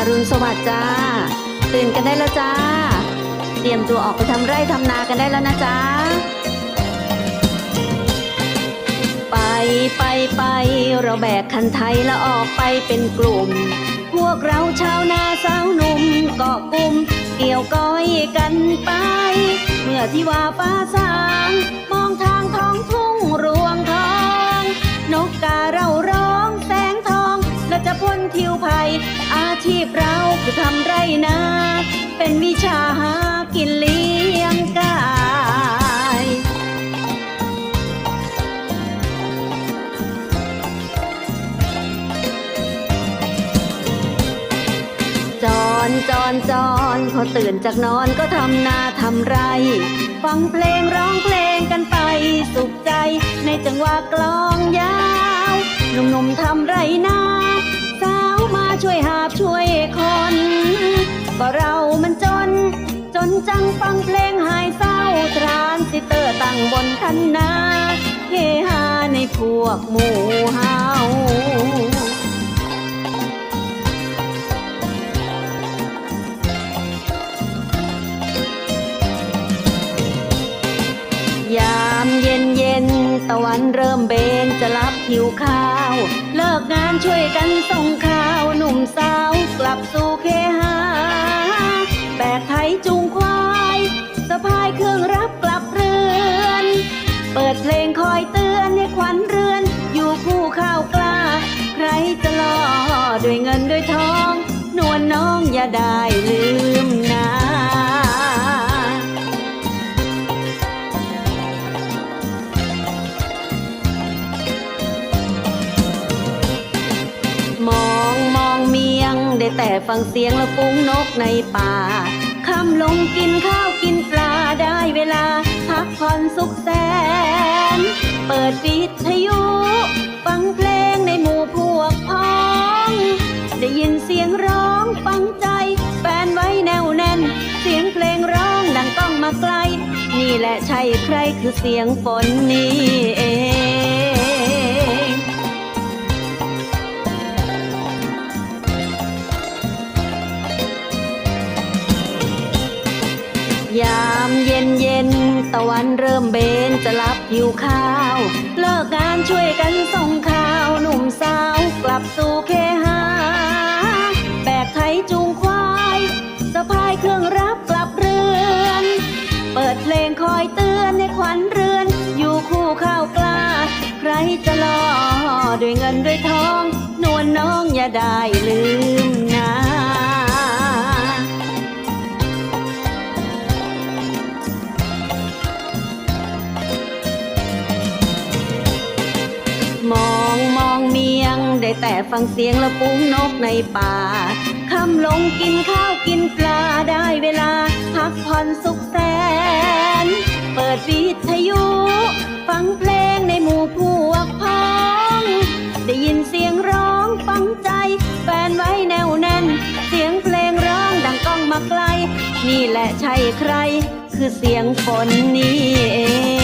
อรุณสวัสดิ์จ้า ตื่นกันได้แล้วจ้า เตรียมตัวออกไปทำไร่ทำนากันได้แล้วนะจ้า ไปไปไป เราแบกคันไทยแล้วออกไปเป็นกลุ่ม พวกเราชาวนาสาวหนุ่มเกาะกลุ่ม เกี่ยวก้อยกันไป เมื่อที่ว่าฟ้าสาง มองทางท้องทุ่งรวงทองำไรนา เป็นวิชาหากินเลี้ยงกายจอนจอนจอนพอตื่นจากนอนก็ทำนาทำไร ฟังเพลงร้องเพลงกันไปสุขใจ ในจังหวะกลองยาวหนุ่มๆทำไรนา พวกหมู่เฮายามเย็นเย็นตะวันเริ่มเบนจะรับผิวข้าว เลิกงานช่วยกันส่งข้าวหนุ่มสาวกลับสู่เคหาแบกไถจูงควาย สะพายเครื่องรับกลับเรือน เปิดเพลงคอยเด้วยเงินด้วยทอง นวลน้องอย่าได้ลืมนะมองมองเมียง ได้แต่ฟังเสียงและฟุ้งนกในป่าคำลงกินข้าวกินปลาได้เวลาพักผ่อนสุขแสน เปิดวิท นี่และใช่ใครคือเสียงฝนนี้เองยามเย็นเย็นตะวันเริ่มเบนจะรับหิวข้าว เลิกงานช่วยกันส่ง งคอยเตือนให้ขวัญเรือน อยู่คู่ข้าวกล้า ใครจะล่อด้วยเงินด้วยทอง นวลน้องอย่าได้ลืมนะมองมองเมียงได้แต่ฟังเสียงและปุ้งนกในป่า คำลงกินข้าวกินปลาได้เวลา พักผ่อนสุขแสน เปิดวิทยุ ฟังเพลงในหมู่พวกพ้อง ได้ยินเสียงร้องฟังใจ แฟนไว้แน่วแน่น เสียงเพลงร้องดังก้องมาไกล นี่แหละใช่ใคร คือเสียงฝนนี้เอง